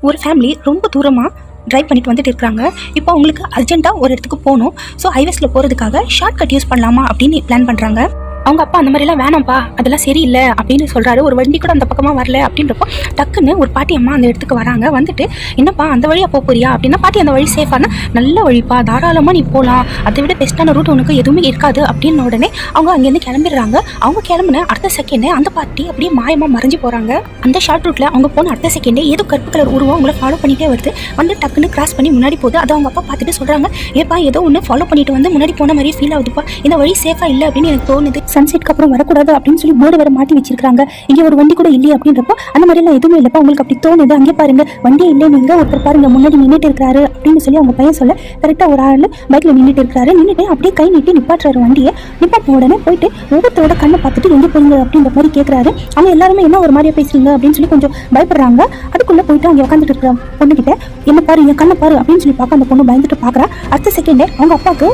ஒரு ஃபேமிலி ரொம்ப தூரமாக ட்ரைவ் பண்ணிட்டு வந்துட்டு இருக்காங்க. இப்போ அவங்களுக்கு அர்ஜென்ட்டாக ஒரு இடத்துக்கு போகணும். ஸோ ஹைவேஸில் போகிறதுக்காக ஷார்ட் கட் யூஸ் பண்ணலாமா அப்படின்னு பிளான் பண்ணுறாங்க அவங்க அப்பா அந்த மாதிரிலாம் வேணாம்ப்பா அதெல்லாம் சரியில்லை அப்படின்னு சொல்கிறாரு ஒரு வண்டி கூட அந்த பக்கமாக வரல அப்படின்றப்போ டக்குன்னு ஒரு பாட்டி அம்மா அந்த இடத்துக்கு வராங்க. வந்துட்டு என்னப்பா அந்த வழியாக போக போறியா? அப்படின்னா பாட்டி அந்த வழி சேஃபானா நல்ல வழிப்பா தாராளமாக நீ போகலாம் அதை விட பெஸ்ட்டான ரூட் உனக்கு எதுவுமே இருக்காது. அப்படின்னு உடனே அவங்க அங்கேருந்து கிளம்பிடுறாங்க. அவங்க கிளம்புன அடுத்த செகண்டே அந்த பாட்டி அப்படியே மாயமாக மறைஞ்சு போகிறாங்க அந்த ஷார்ட் ரூட்டில் அவங்க போன அடுத்த செகண்டே ஏதோ கருப்பு கலர் உருவம் அவங்கள ஃபாலோ பண்ணிகிட்டே வருது. வந்து டக்குன்னு கிராஸ் பண்ணி முன்னாடி போகுது. அதை அவங்க அப்பா பார்த்துட்டு சொல்கிறாங்க ஏப்பா ஏதோ ஒன்று ஃபாலோ பண்ணிட்டு வந்து முன்னாடி போன மாதிரி ஃபீல் ஆகுதுப்பா. இந்த வழி சேஃபாக இல்லை? அப்படின்னு எனக்கு தோணுது. சன்செட்க்கு அப்புறம் வரக்கூடாது அப்படின்னு சொல்லி போர்டு வேற மாட்டி வச்சிருக்காங்க இங்கே ஒரு வண்டி கூட இல்லையே அப்படின்றப்போ அந்த மாதிரிலாம் எதுவுமே இல்லைப்பா உங்களுக்கு அப்படி தோணுது அங்கே பாருங்க. வண்டியே இல்லை நீங்க ஒருத்தர் பாருங்க முன்னாடி நின்றுட்டு இருக்காரு அப்படின்னு சொல்லி அவங்க பையன் சொல்ல கரெக்டாக ஒரு ஆள் பைக்ல நின்றுட்டு இருக்காரு நின்றுட்டு அப்படியே கை நீட்டி நிப்பாட்டுறாரு வண்டியை. நிப்பாட்டின உடனே போயிட்டு ஒவ்வொருத்தரோட கண்ணை பார்த்துட்டு எங்கே போறீங்க? அப்படின்ற மாதிரி கேட்குறாரு அவங்க எல்லாருமே என்ன ஒரு மாதிரியா பேசுறீங்க? அப்படின்னு சொல்லி கொஞ்சம் பயப்படுறாங்க. அதுக்குள்ள போயிட்டு அங்கே உட்காந்துட்டு இருக்கிற பொண்ணுகிட்ட என்ன பாரு என் கண்ணை பாரு அப்படின்னு சொல்லி பார்க்க அந்த பொண்ணு பயந்துட்டு பார்க்குறா. அடுத்த செகண்டே அவங்க அப்பாவுக்கு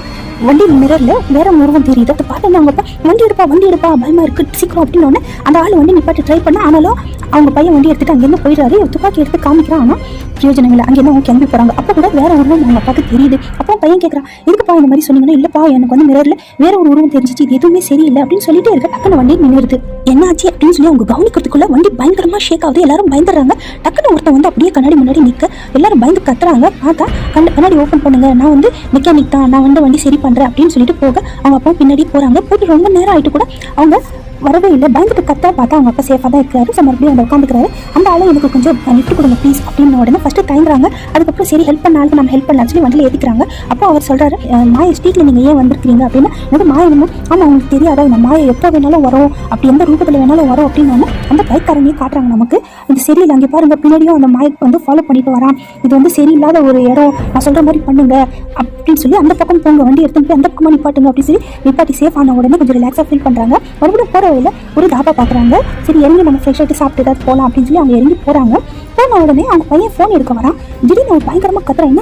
வண்டி மிரர்ல வேற உருவம் தெரியுது. அதை பார்த்து அவங்க அப்பா வண்டி எடுப்பா வண்டி எடுப்பா பயமா இருக்கு. சீக்கிரம் அப்படின்னு உடனே அந்த ஆள் வண்டி நிப்பாட்டி ட்ரை பண்ண ஆனாலும் அவங்க பையன் வண்டி எடுத்துட்டு அங்கேருந்து போயிடுறாரு. துப்பாக்கி எடுத்து காமிக்கிறான். ஆனால் பிரயோஜனம் இல்லை அங்கேருந்து அவங்க கிளம்பி போறாங்க. அப்போ கூட வேற உருவம் அவங்க அப்பாவுக்கு தெரியுது. அப்போ பையன் கேட்கறான் எதுக்குப்பா இந்த மாதிரி சொன்னீங்கன்னா? இல்லப்பா எனக்கு வந்து மிரர்ல வேற ஒரு உருவம் தெரிஞ்சிச்சு. இது எதுவுமே சரியில்லை. அப்படின்னு சொல்லிட்டே இருக்க டக்குன்னு வண்டி நின்றுது என்னாச்சு அப்படின்னு சொல்லி அவங்க கவனிக்கிறதுக்குள்ள வண்டி பயங்கரமா ஷேக் ஆகுது. எல்லாரும் பயந்துடுறாங்க. டக்குன்னு ஒருத்தன் வந்து அப்படியே கண்ணாடி முன்னாடி நிற்க எல்லாரும் பயந்து கத்துறாங்க. பார்த்தா கண்ண கண்ணாடி ஓப்பன் பண்ணுங்க. நான் வந்து மெக்கானிக் தான். நான் வந்து வண்டி சரி பண்றேன். அப்படின்னு சொல்லிட்டு போக அவங்க அப்பா பின்னாடி போறாங்க. போட்டு ரொம்ப நேரம் ஆயிட்டு கூட அவங்க வரவே இல்லை. பயந்துட்டு கத்தா பார்த்தா அவங்க அப்பா சேஃபாக தான் இருக்காரு ஸோ மறுபடியும் அந்த உட்காந்துக்கிறாரு அந்த ஆளை எனக்கு கொஞ்சம் லிஃப்ட் கொடுங்க ப்ளீஸ் அப்படின்னு உடனே ஃபஸ்ட்டு தயங்குறாங்க அதுக்கப்புறம் சரி ஹெல்ப் பண்ணாலும் நம்ம ஹெல்ப் பண்ணலாம் சொல்லி வண்டியில் ஏற்றிக்கிறாங்க அப்போ அவர் சொல்கிறாரு மாய ஸ்ட்ரீட்டில் நீங்கள் ஏன் வந்திருக்கீங்க அப்படின்னா. எனக்கு மாய வேணும் ஆமாம் அவங்களுக்கு தெரியாதா? இந்த மாயை எப்போ வேணாலும் வரும். அப்படி எந்த ரூபத்தில் வேணாலும் வரும் அப்படின்னு அந்த பைக்காரனையும் காட்டுறாங்க நமக்கு. இது சரியில்லை. அங்கே பாருங்க பின்னாடியும் அந்த மாயை வந்து ஃபாலோ பண்ணிட்டு வரான். இது வந்து சரியில்லாத ஒரு இடம். நான் சொல்கிற மாதிரி பண்ணுங்க. அப்படின்னு சொல்லி அந்த பக்கம் போங்க. வண்டி எடுத்துட்டு போய் அந்த பக்கமாக நிப்பாட்டுங்க அப்படின்னு சொல்லி நிப்பாட்டி சேஃப் ஆன உடனே கொஞ்சம் ரிலாக்ஸாக ஃபீல் பண்ணுறாங்க மறுபடியும் போகிற வழியில் ஒரு தாபா பார்க்குறாங்க சரி இறங்கி நம்ம ஃப்ரெஷ் ஆகிட்டு சாப்பிட்டு ஏதாவது போகலாம் அப்படின்னு சொல்லி அவங்க இறங்கி போகிறாங்க போன உடனே அவங்க பையன் ஃபோன் எடுக்க வரான் திடீர்னு ஒரு பயங்கரமாக கத்துறான் என்ன